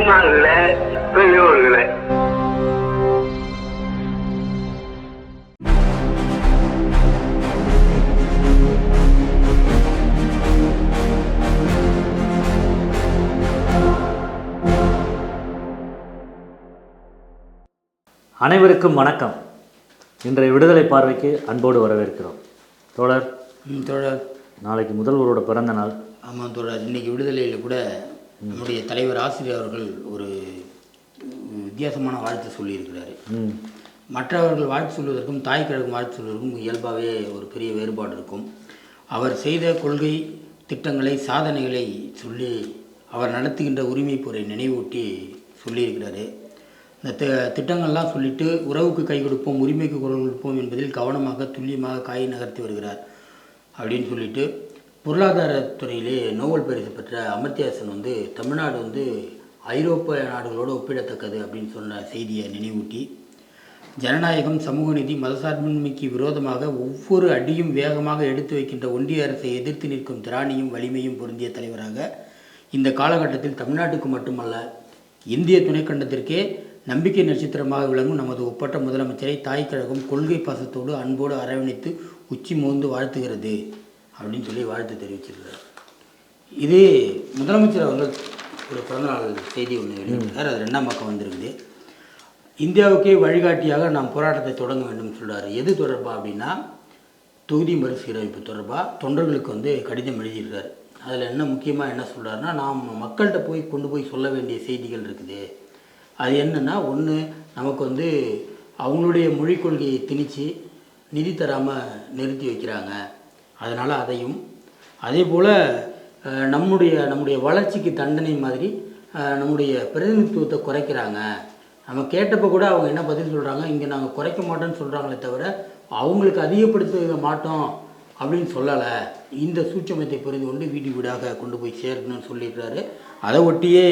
தாய்மார்களே பெரியோர்களே. அனைவருக்கும் வணக்கம். இன்றைய விடுதலை பார்வைக்கு அன்போடு வரவேற்கிறோம். தோழர் தோழர். நாளைக்கு முதல்வரோட பிறந்த நாள். ஆமாம் தோழர். இன்னைக்கு விடுதலையில் கூட நம்முடைய தலைவர் ஆசிரியர் அவர்கள் ஒரு வித்தியாசமான வாழ்த்து சொல்லியிருக்கிறாரு. மற்றவர்கள் வாழ்த்து சொல்வதற்கும் தாய் கழகம் வாழ்த்து சொல்வதற்கும் இயல்பாகவே ஒரு பெரிய வேறுபாடு இருக்கும். அவர் செய்த கொள்கை திட்டங்களை சாதனைகளை சொல்லி அவர் நடத்துகின்ற உரிமை போரை நினைவூட்டி சொல்லியிருக்கிறாரு. இந்த தி திட்டங்கள்லாம் சொல்லிட்டு உறவுக்கு கை கொடுப்போம் உரிமைக்கு குரல் கொடுப்போம் என்பதில் கவனமாக துல்லியமாக காய் நகர்த்தி வருகிறார் அப்படின்னு சொல்லிட்டு பொருளாதாரத்துறையிலே நோபல் பரிசு பெற்ற அமர்த்தியாசன் வந்து தமிழ்நாடு வந்து ஐரோப்பிய நாடுகளோடு ஒப்பிடத்தக்கது அப்படின்னு சொன்ன செய்தியை நினைவூட்டி ஜனநாயகம் சமூக நீதி மதசார்பின்மைக்கு விரோதமாக ஒவ்வொரு அடியும் வேகமாக எடுத்து வைக்கின்ற ஒன்றிய அரசை எதிர்த்து நிற்கும் திராணியும் வலிமையும் பொருந்திய தலைவராக இந்த காலகட்டத்தில் தமிழ்நாட்டுக்கு மட்டுமல்ல இந்திய துணைக்கண்டத்திற்கே நம்பிக்கை நட்சத்திரமாக விளங்கும் நமது ஒப்பற்ற முதலமைச்சரை தாய் கழகம் கொள்கை பாசத்தோடு அன்போடு அரவணைத்து உச்சி மோந்து வாழ்த்துகிறது. அப்படின்னு சொல்லி வாழ்த்து தெரிவிச்சிருக்கார். இது முதலமைச்சர் அவர்கள் ஒரு பிறந்தநாள் செய்தி ஒன்று வெளியிட்டிருக்கார். அது ரெண்டாம் பக்கம் வந்திருக்குது. இந்தியாவுக்கே வழிகாட்டியாக நாம் போராட்டத்தை தொடங்க வேண்டும் சொல்கிறார் எது தொடர்பாக அப்படின்னா தொகுதி மறுசீரமைப்பு தொடர்பாக தொண்டர்களுக்கு வந்து கடிதம் எழுதியிருக்கார். அதில் என்ன முக்கியமாக என்ன சொல்கிறாருன்னா நாம் மக்கள்கிட்ட போய் கொண்டு போய் சொல்ல வேண்டிய செய்திகள் இருக்குது. அது என்னென்னா ஒன்று நமக்கு வந்து அவங்களுடைய மொழிக் கொள்கையை திணித்து நிதி தராமல் நிறுத்தி வைக்கிறாங்க. அதனால் அதையும். அதே போல் நம்முடைய நம்முடைய வளர்ச்சிக்கு தண்டனை மாதிரி நம்முடைய பிரதிநிதித்துவத்தை குறைக்கிறாங்க. நம்ம கேட்டப்போ கூட அவங்க என்ன பதில் சொல்கிறாங்க இங்கே நாங்கள் குறைக்க மாட்டோம்னு சொல்கிறாங்களே தவிர அவங்களுக்கு அதிகப்படுத்த மாட்டோம் அப்படின்னு சொல்லலை. இந்த சூட்சமத்தை புரிந்து கொண்டு வீடு வீடாக கொண்டு போய் சேர்க்கணும்னு சொல்லியிருக்கிறாரு. அதை ஒட்டியே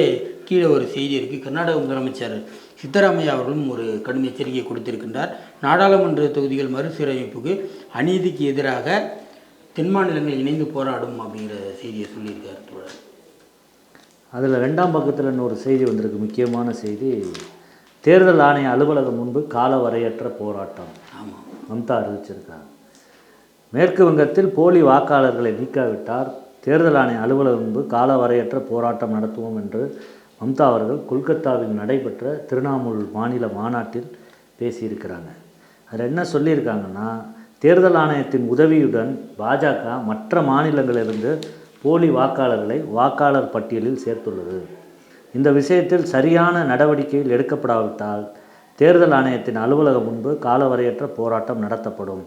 கீழே ஒரு செய்தி இருக்குது கர்நாடக முதலமைச்சர் சித்தராமையா அவர்களும் ஒரு கடும் எச்சரிக்கை கொடுத்திருக்கின்றார். நாடாளுமன்ற தொகுதிகள் மறுசீரமைப்புக்கு அநீதிக்கு எதிராக தென் மாநிலங்கள் இணைந்து போராடும் அப்படிங்கிற செய்தியை சொல்லியிருக்கார் தோழர். அதில் ரெண்டாம் பக்கத்தில் இன்னொரு செய்தி வந்திருக்கு. முக்கியமான செய்தி தேர்தல் ஆணைய அலுவலகம் முன்பு கால வரையற்ற போராட்டம். ஆமாம் மம்தா அறிவிச்சிருக்காங்க. மேற்கு வங்கத்தில் போலி வாக்காளர்களை நீக்காவிட்டார் தேர்தல் ஆணைய அலுவலகம் முன்பு கால வரையற்ற போராட்டம் நடத்துவோம் என்று மம்தா அவர்கள் கொல்கத்தாவில் நடைபெற்ற திரிணாமுல் மாநில மாநாட்டில் பேசியிருக்கிறாங்க. அதில் என்ன சொல்லியிருக்காங்கன்னா தேர்தல் ஆணையத்தின் உதவியுடன் பாஜக மற்ற மாநிலங்களிலிருந்து போலி வாக்காளர்களை வாக்காளர் பட்டியலில் சேர்த்துள்ளது. இந்த விஷயத்தில் சரியான நடவடிக்கைகள் எடுக்கப்படாவிட்டால் தேர்தல் ஆணையத்தின் அலுவலகம் முன்பு காலவரையற்ற போராட்டம் நடத்தப்படும்.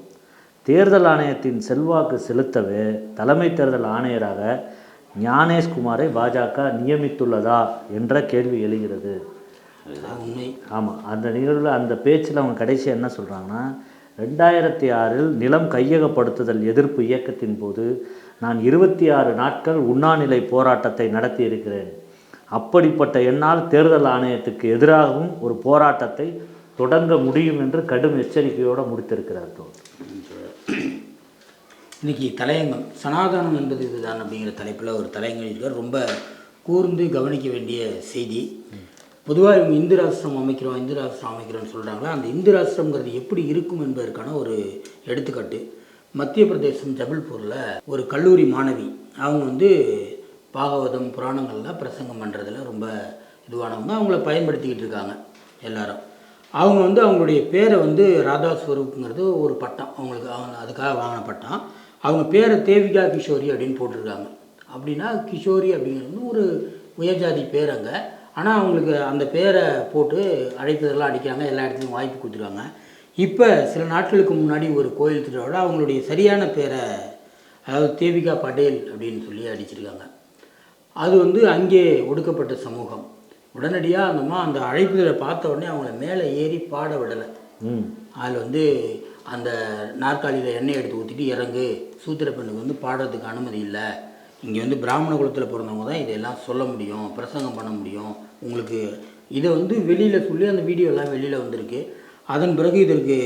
தேர்தல் ஆணையத்தின் செல்வாக்கு செலுத்தவே தலைமை தேர்தல் ஆணையராக ஞானேஷ்குமாரை பாஜக நியமித்துள்ளதா என்ற கேள்வி எழுகிறது. உண்மை. ஆமாம் அந்த நிகழ்வில் அந்த பேச்சில் அவங்க கடைசி என்ன சொல்கிறாங்கன்னா ரெண்டாயிரத்தி ஆறில் நிலம் கையகப்படுத்துதல் எதிர்ப்பு இயக்கத்தின் போது நான் இருபத்தி ஆறு நாட்கள் உண்ணாநிலை போராட்டத்தை நடத்தி இருக்கிறேன் அப்படிப்பட்ட என்னால் தேர்தல் ஆணையத்துக்கு எதிராகவும் ஒரு போராட்டத்தை தொடங்க முடியும் என்று கடும் எச்சரிக்கையோடு முடித்திருக்கிறார் இன்றைக்கி இன்னைக்கு தலையங்கம் சனாதனம் என்பது இதுதான் அப்படிங்கிற தலைப்பில் ஒரு தலையங்கம் ரொம்ப கூர்ந்து கவனிக்க வேண்டிய செய்தி. பொதுவாக இவங்க இந்து ராஷ்டிரம் அமைக்கிறோம் இந்து ராஷ்டிரம் அமைக்கிறோம்னு சொல்கிறாங்களா அந்த இந்து ராஷ்டிரம்ங்கிறது எப்படி இருக்கும் என்பதற்கான ஒரு எடுத்துக்காட்டு. மத்திய பிரதேசம் ஜபல்பூரில் ஒரு கல்லூரி மாணவி அவங்க வந்து பாகவதம் புராணங்கள்லாம் பிரசங்கம் பண்ணுறதுல ரொம்ப இதுவானவங்க. அவங்கள பயன்படுத்திக்கிட்டு இருக்காங்க எல்லாரும். அவங்க வந்து அவங்களுடைய பேரை வந்து ராதா ஸ்வரூப்புங்கிறது ஒரு பட்டம். அவங்களுக்கு அவங்க அதுக்காக வாங்கின பட்டம். அவங்க பேரை தேவிகா கிஷோரி அப்படின்னு போட்டிருக்காங்க. அப்படின்னா கிஷோரி அப்படிங்கிறது ஒரு உயர்ஜாதி பேர் அங்கே. ஆனால் அவங்களுக்கு அந்த பேரை போட்டு அழைப்பதெல்லாம் அடிக்கிறாங்க. எல்லா இடத்துலையும் வாய்ப்பு கொடுத்துருக்காங்க. இப்போ சில நாட்களுக்கு முன்னாடி ஒரு கோயில் திருவிழாவில் அவங்களுடைய சரியான பேரை அதாவது தேவிகா படேல் அப்படின்னு சொல்லி அடிச்சிருக்காங்க. அது வந்து அங்கே ஒடுக்கப்பட்ட சமூகம். உடனடியாக அந்தம்மா அந்த அழைப்புதலை பார்த்த உடனே அவங்கள மேலே ஏறி பாட விடலை. அதில் வந்து அந்த நாற்காலியில் எண்ணெய் எடுத்து ஊற்றிட்டு இறங்கு. சூத்திர பெண்ணுக்கு வந்து பாடுறதுக்கு அனுமதி இல்லை. இங்கே வந்து பிராமண குலத்தில் பிறந்தவங்க தான் இதெல்லாம் சொல்ல முடியும் பிரசங்கம் பண்ண முடியும். உங்களுக்கு இதை வந்து வெளியில் சொல்லி அந்த வீடியோலாம் வெளியில் வந்திருக்கு. அதன் பிறகு இதற்கு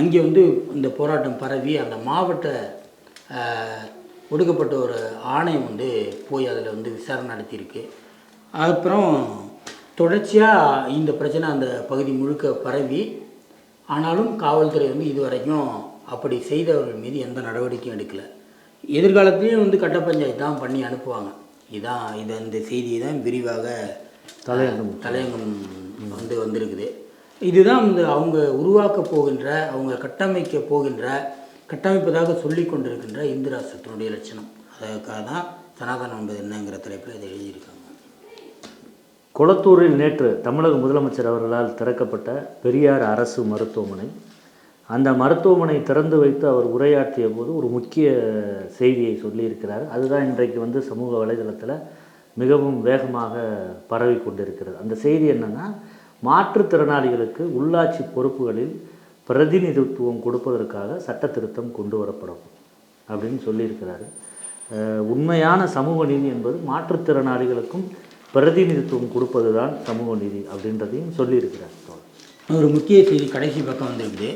அங்கே வந்து இந்த போராட்டம் பரவி அந்த மாவட்ட ஒடுக்கப்பட்ட ஒரு ஆணையம் வந்து போய் அதில் வந்து விசாரணை நடத்தியிருக்கு. அப்புறம் தொடர்ச்சியாக இந்த பிரச்சனை அந்த பகுதி முழுக்க பரவி ஆனாலும் காவல்துறை வந்து இதுவரைக்கும் அப்படி செய்தவர்கள் மீது எந்த நடவடிக்கையும் எடுக்கலை. எதிர்காலத்திலையும் வந்து கட்ட பஞ்சாயத்து தான் பண்ணி அனுப்புவாங்க. இதான் இது அந்த செய்தியை தான் விரிவாக தலையங்கம். தலையங்கம் வந்து வந்திருக்குது. இதுதான் வந்து அவங்க உருவாக்க போகின்ற அவங்க கட்டமைக்க போகின்ற கட்டமைப்பதாக சொல்லி கொண்டிருக்கின்ற இந்து ராஷ்டிரத்தினுடைய லட்சணம். அதற்காக தான் சனாதனம் என்பது என்னங்கிற தலைப்பில் இதை எழுதியிருக்காங்க. கொளத்தூரில் நேற்று தமிழக முதலமைச்சர் அவர்களால் திறக்கப்பட்ட பெரியார் அரசு மருத்துவமனை. அந்த மருத்துவமனை திறந்து வைத்து அவர் உரையாற்றிய போது ஒரு முக்கிய செய்தியை சொல்லியிருக்கிறார். அதுதான் இன்றைக்கு வந்து சமூக வலைதளத்தில் மிகவும் வேகமாக பரவி கொண்டிருக்கிறது. அந்த செய்தி என்னென்னா மாற்றுத்திறனாளிகளுக்கு உள்ளாட்சி பொறுப்புகளில் பிரதிநிதித்துவம் கொடுப்பதற்காக சட்ட திருத்தம் கொண்டு வரப்படும் அப்படின்னு சொல்லியிருக்கிறாரு. உண்மையான சமூக நீதி என்பது மாற்றுத்திறனாளிகளுக்கும் பிரதிநிதித்துவம் கொடுப்பது தான் சமூக நீதி அப்படின்றதையும் சொல்லியிருக்கிறார் ஒரு முக்கிய செய்தி கடைசி பக்கம் வந்திருக்குது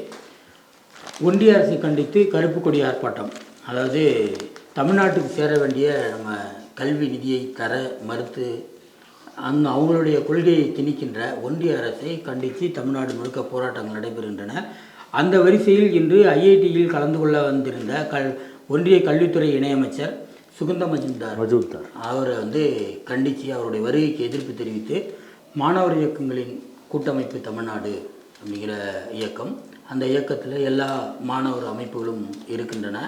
ஒன்றிய அரசை கண்டித்து கருப்பு கொடி ஆர்ப்பாட்டம். அதாவது தமிழ்நாட்டுக்கு சேர வேண்டிய நம்ம கல்வி நிதியை தர மறுத்து அந்த அவங்களுடைய கொள்கையை திணிக்கின்ற ஒன்றிய அரசை கண்டித்து தமிழ்நாடு முழுக்க போராட்டங்கள் நடைபெறுகின்றன. அந்த வரிசையில் இன்று ஐஐடியில் கலந்து கொள்ள வந்திருந்த கல் ஒன்றிய கல்வித்துறை இணையமைச்சர் சுகந்த மஜும்தார். மஜூல்தார் அவரை வந்து கண்டித்து அவருடைய வருகைக்கு எதிர்ப்பு தெரிவித்து மாணவர் இயக்கங்களின் கூட்டமைப்பு தமிழ்நாடு அப்படிங்கிற இயக்கம். அந்த இயக்கத்தில் எல்லா மாணவர் அமைப்புகளும் இருக்கின்றன.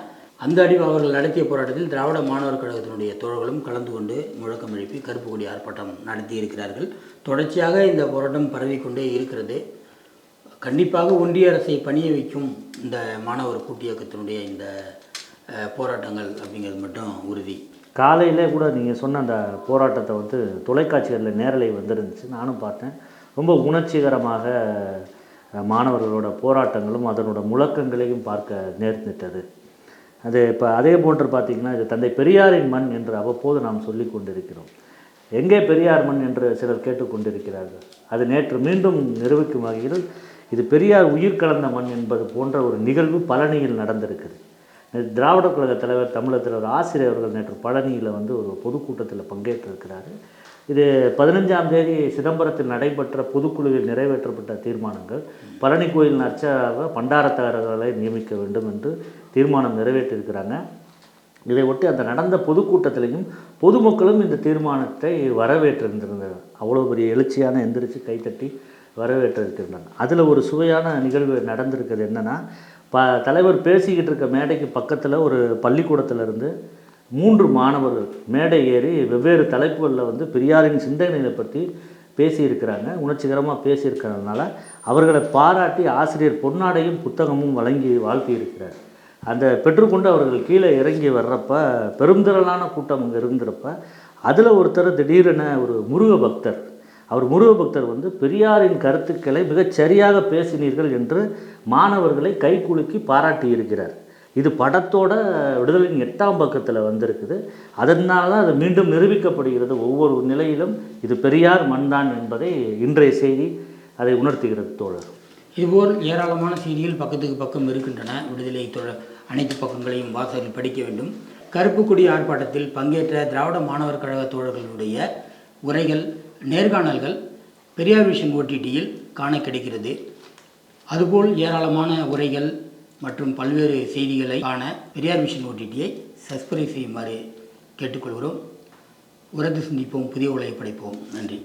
அந்த அடி அவர்கள் நடத்திய போராட்டத்தில் திராவிட மாணவர் கழகத்தினுடைய தோழர்களும் கலந்து கொண்டு முழக்கம் எழுப்பி கருப்பு கொடி ஆர்ப்பாட்டம் நடத்தி இருக்கிறார்கள். தொடர்ச்சியாக இந்த போராட்டம் பரவிக்கொண்டே இருக்கிறது. கண்டிப்பாக ஒன்றிய அரசை பணிய வைக்கும் இந்த மாணவர் கூட்டு இயக்கத்தினுடைய இந்த போராட்டங்கள் அப்படிங்கிறது மட்டும் உறுதி. காலையிலே கூட நீங்கள் சொன்ன அந்த போராட்டத்தை வந்து தொலைக்காட்சிகளில் நேரலை வந்திருந்துச்சு. நானும் பார்த்தேன். ரொம்ப உணர்ச்சிகரமாக மாணவர்களோட போராட்டங்களும் அதனோட முழக்கங்களையும் பார்க்க நேர்ந்துட்டது. அது இப்போ அதே போன்று பார்த்திங்கன்னா இது தந்தை பெரியாரின் மண் என்று அவ்வப்போது நாம் சொல்லி கொண்டிருக்கிறோம். எங்கே பெரியார் மண் என்று சிலர் கேட்டுக்கொண்டிருக்கிறார்கள் அது நேற்று மீண்டும் நிரூபிக்கும் வகையில் இது பெரியார் உயிர் கலந்த மண் என்பது போன்ற ஒரு நிகழ்வு பழனியில் நடந்திருக்குது. திராவிட கழக தலைவர் தமிழர் தலைவர் ஆசிரியர் அவர்கள் நேற்று பழனியில் வந்து ஒரு பொதுக்கூட்டத்தில் பங்கேற்றிருக்கிறாரு. இது பதினஞ்சாம் தேதி சிதம்பரத்தில் நடைபெற்ற பொதுக்குழுவில் நிறைவேற்றப்பட்ட தீர்மானங்கள். பழனி கோயில் அர்ச்சகராக பண்டாரத்தாரர்களை நியமிக்க வேண்டும் என்று தீர்மானம் நிறைவேற்றியிருக்கிறாங்க. இதை ஒட்டி அந்த நடந்த பொதுக்கூட்டத்திலையும் பொதுமக்களும் இந்த தீர்மானத்தை வரவேற்றிருந்திருந்தனர் அவ்வளோ பெரிய எழுச்சியான எந்திரிச்சு கைத்தட்டி வரவேற்றிருக்கின்றன அதில் ஒரு சுவையான நிகழ்வு நடந்திருக்கிறது என்னென்னா ப தலைவர் பேசிக்கிட்டு இருக்க மேடைக்கு பக்கத்தில் ஒரு பள்ளிக்கூடத்திலிருந்து மூன்று மாணவர்கள் மேடை ஏறி வெவ்வேறு தலைப்புகளில் வந்து பெரியாரின் சிந்தனைகளை பற்றி பேசியிருக்கிறாங்க உணர்ச்சிகரமாக பேசியிருக்கிறதுனால அவர்களை பாராட்டி ஆசிரியர் பொன்னாடையும் புத்தகமும் வழங்கி வாழ்த்தியிருக்கிறார். அந்த பெற்றுக்கொண்டு அவர்கள் கீழே இறங்கி வர்றப்ப பெருந்திரளான கூட்டம் அங்கே இருந்துறப்ப அதில் ஒருத்தர் திடீரென ஒரு முருக பக்தர். அவர் முருக பக்தர் வந்து பெரியாரின் கருத்துக்களை மிகச் சரியாக பேசினீர்கள் என்று மாணவர்களை கைகுலுக்கி பாராட்டி இருக்கிறார் இது படத்தோட விடுதலையின் எட்டாம் பக்கத்தில் வந்திருக்குது. அதனால தான் அது மீண்டும் நிரூபிக்கப்படுகிறது ஒவ்வொரு நிலையிலும் இது பெரியார் மண்தான் என்பதை இன்றைய செய்தி அதை உணர்த்துகிறது தோழர். இதுபோல் ஏராளமான செய்திகள் பக்கத்துக்கு பக்கம் இருக்கின்றன. விடுதலை தோழர் அனைத்து பக்கங்களையும் வாசலில் படிக்க வேண்டும். கருப்புக்குடி ஆர்ப்பாட்டத்தில் பங்கேற்ற திராவிட மாணவர் கழக தோழர்களுடைய உரைகள் நேர்காணல்கள் பெரியார் விஷன் ஓடிடியில் காண கிடைக்கிறது. அதுபோல் ஏராளமான உரைகள் மற்றும் பல்வேறு செய்திகளை காண பெரியார் மிஷன் ஓடிடியை சப்ஸ்கிரைப் செய்யுமாறு கேட்டுக்கொள்கிறோம். உரத்து சிந்திப்போம் புதிய உலகை படைப்போம். நன்றி.